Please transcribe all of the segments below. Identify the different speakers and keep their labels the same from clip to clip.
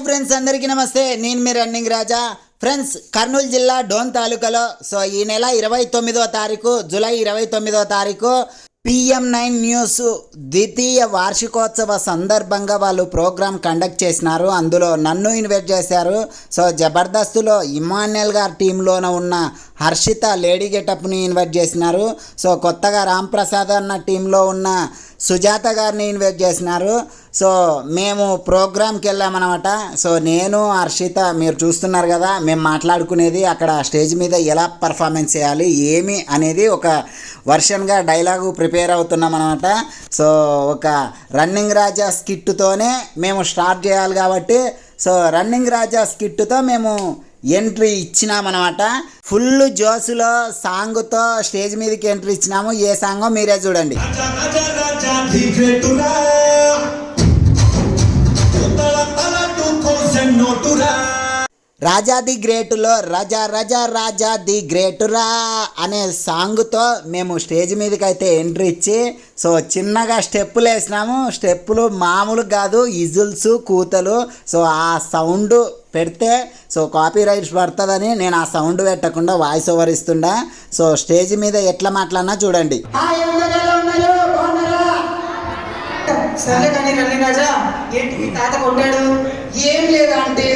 Speaker 1: Hi friends అందరికీ నమస్తే. నేను మీ రన్నింగ్ రాజా. ఫ్రెండ్స్ కర్నూలు జిల్లా డోన్ తాలూకాలో. సో ఈ నెల ఇరవై తొమ్మిదో తారీఖు జూలై ఇరవై తొమ్మిదో తారీఖు పిఎం నైన్ న్యూస్ ద్వితీయ వార్షికోత్సవ సందర్భంగా వాళ్ళు ప్రోగ్రాం కండక్ట్ చేసినారు. అందులో నన్ను ఇన్వైట్ చేశారు. సో జబర్దస్త్లో ఇమాన్యుల్ గారి టీంలోన ఉన్న హర్షిత లేడీ గెటప్ని ఇన్వైట్ చేసినారు. సో కొత్తగా రామ్ ప్రసాద్ అన్న టీంలో ఉన్న సుజాత గారిని ఇన్వైట్ చేసినారు. సో మేము ప్రోగ్రామ్కి వెళ్ళామన్నమాట. సో నేను హర్షిత మీరు చూస్తున్నారు కదా మేము మాట్లాడుకునేది అక్కడ స్టేజ్ మీద ఎలా పర్ఫార్మెన్స్ చేయాలి ఏమి అనేది ఒక వర్షన్గా డైలాగు ప్రిపేర్ అవుతున్నాం అనమాట సో ఒక రన్నింగ్ రాజా స్కిట్తోనే మేము స్టార్ట్ చేయాలి కాబట్టి సో రన్నింగ్ రాజా స్కిట్తో మేము ఎంట్రీ ఇచ్చినామన్నమాట. ఫుల్ జోసులో సాంగ్తో స్టేజ్ మీదకి ఎంట్రీ ఇచ్చినాము. ఏ సాంగో మీరే చూడండి.
Speaker 2: రాజా
Speaker 1: the గ్రేటులో Raza Raza Raja the గ్రేటురా అనే సాంగ్తో మేము స్టేజ్ మీదకి అయితే ఎంట్రీ ఇచ్చి సో చిన్నగా స్టెప్పులు వేసినాము. స్టెప్పులు మామూలు కాదు ఇజుల్స్ కూతలు. సో ఆ సౌండ్ పెడితే సో కాపీ రైట్స్ పడుతుందని నేను ఆ సౌండ్ పెట్టకుండా వాయిస్ ఓవర్ ఇస్తుండా. సో స్టేజ్ మీద ఎట్లా మాట్లాడినా చూడండి.
Speaker 3: సరే కానీ రండి రాజా. ఏంటి తాత కొట్టాడు?
Speaker 4: ఏం లేదా అంటే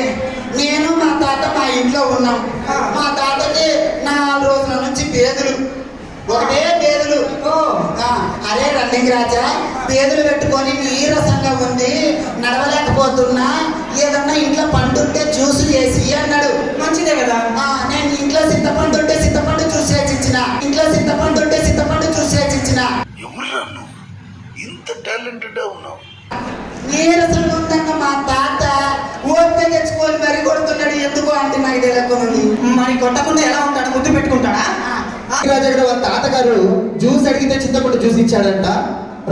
Speaker 4: ఇంట్లో ఉన్నాం. మా తాతకి నాలుగు రోజుల నుంచి పేదలు. ఒకటే పేదలు. అరే రన్నింగ్ రాజా పేదలు పెట్టుకొని నీరసంగా ఉంది నడవలేకపోతున్నా ఏదన్నా ఇంట్లో పండు ఉంటే జ్యూస్ చేసి అన్నాడు.
Speaker 3: మంచిదే కదా.
Speaker 4: ఆ, నేను ఇంట్లో చింతపండు ఉంటే చింతపండు జ్యూస్ చేసి ఇచ్చిన ఇంట్లో చింతపండు ఉంటే చింతపండు జ్యూస్ చేసి ఇచ్చిన
Speaker 5: ఇంత టాలెంటెడ్ ఉన్నావు.
Speaker 4: నీరసంగా అంటే నాకు తెలియకుండా
Speaker 3: మరి కొట్టకుండా ఎలా ఉంటాడు? ముద్దు పెట్టుకుంటాడా? ఆ,
Speaker 6: రాజగడ వాళ్ళ తాతగారు జ్యూస్ అడిగితే చింతపండు జ్యూస్ ఇచ్చాడంట.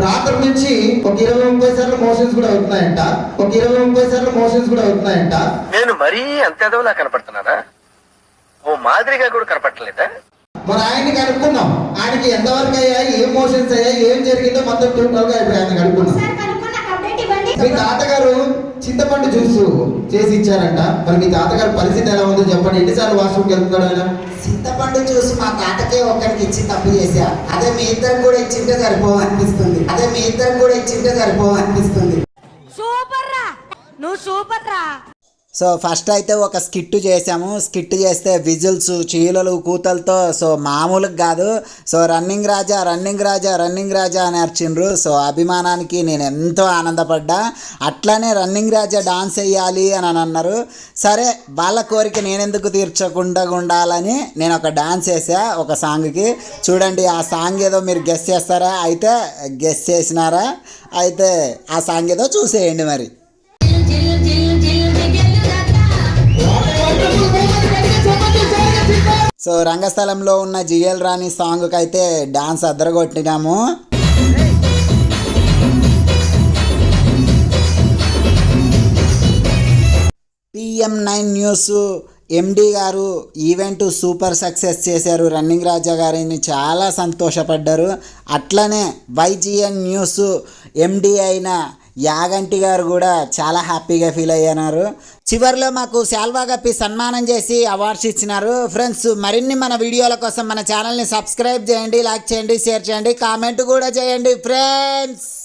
Speaker 6: రాత్రి నుంచి ఒక ఇరవై ముప్పై సార్లు మోషన్స్ కూడా అవుతున్నాయంట. ఒక ఇరవై ముప్పై సార్లు మోషన్స్ కూడా అవుతున్నాయంట.
Speaker 7: నేను మరీ అంత ఎదవలా కనపడుతున్నానా? ఓ మాదిరిగా కూడా కనపడలేదా
Speaker 6: మరి ఆయన్ని కనుక్కున్నాం. ఆయనకి ఎంతవరకు అయ్యాయి ఏం మోషన్స్ అయ్యాయి ఏం జరిగిందో మొత్తం టోటల్గా ఇప్పుడు ఆయన కనుక్కున్నాం
Speaker 8: సార్ కనుక్కున్న అప్డేట్ ఇవ్వండి
Speaker 6: మీ తాతగారు చింతపండు జ్యూస్ చేసి ఇచ్చారంట. మరి మీ తాతగారు పరిస్థితి ఎలా ఉందో చెప్పండి. ఎన్నిసార్లు వాష్రూమ్కి వెళ్తున్నాడు ఆయన?
Speaker 4: చింతపండు చూసి మా తాతకే ఒక్కరికి ఇచ్చి తప్పు చేశా. అదే మీ ఇద్దరు కూడా ఇచ్చింటే సరిపో అనిపిస్తుంది అదే మీ ఇద్దరు కూడా ఇచ్చింటే సరిపో అనిపిస్తుంది
Speaker 8: సూపర్ రా! నువ్వు సూపర్ రా!
Speaker 1: సో ఫస్ట్ అయితే ఒక స్కిట్ చేసాము. స్కిట్ చేస్తే విజిల్స్ చీలలు కూతలతో సో మామూలుగా కాదు. So running Raja running Raja running Raja అని అర్చిండ్రు. సో అభిమానానికి నేను ఎంతో ఆనందపడ్డా. అట్లానే రన్నింగ్ రాజా డాన్స్ వేయాలి అని అన్నారు. సరే వాళ్ళ కోరిక నేనెందుకు తీర్చకుండా ఉండాలని నేను ఒక డాన్స్ వేసా ఒక సాంగ్కి. చూడండి ఆ సాంగ్ ఏదో మీరు గెస్ చేస్తారా? అయితే గెస్ చేసినారా? అయితే ఆ సాంగ్ ఏదో చూసేయండి మరి. సో రంగస్థలంలో ఉన్న జిఎల్ రాణి సాంగ్కి అయితే డాన్స్ అద్దరగొట్టినాము. పిఎం నైన్ న్యూస్ ఎండి గారు ఈవెంట్ సూపర్ సక్సెస్ చేశారు. రన్నింగ్ రాజా గారిని చాలా సంతోషపడ్డారు. అట్లనే వైజిఎన్ న్యూస్ ఎండి అయిన యాగంటి గారు కూడా చాలా హ్యాపీగా ఫీల్ అయ్యారు. చివరిలో మాకు శాల్వా కప్పి సన్మానం చేసి అవార్డ్స్ ఇచ్చినారు. ఫ్రెండ్స్ మరిన్ని మన వీడియోల కోసం మన ఛానల్ని సబ్స్క్రైబ్ చేయండి లైక్ చేయండి షేర్ చేయండి కామెంట్ కూడా చేయండి ఫ్రెండ్స్.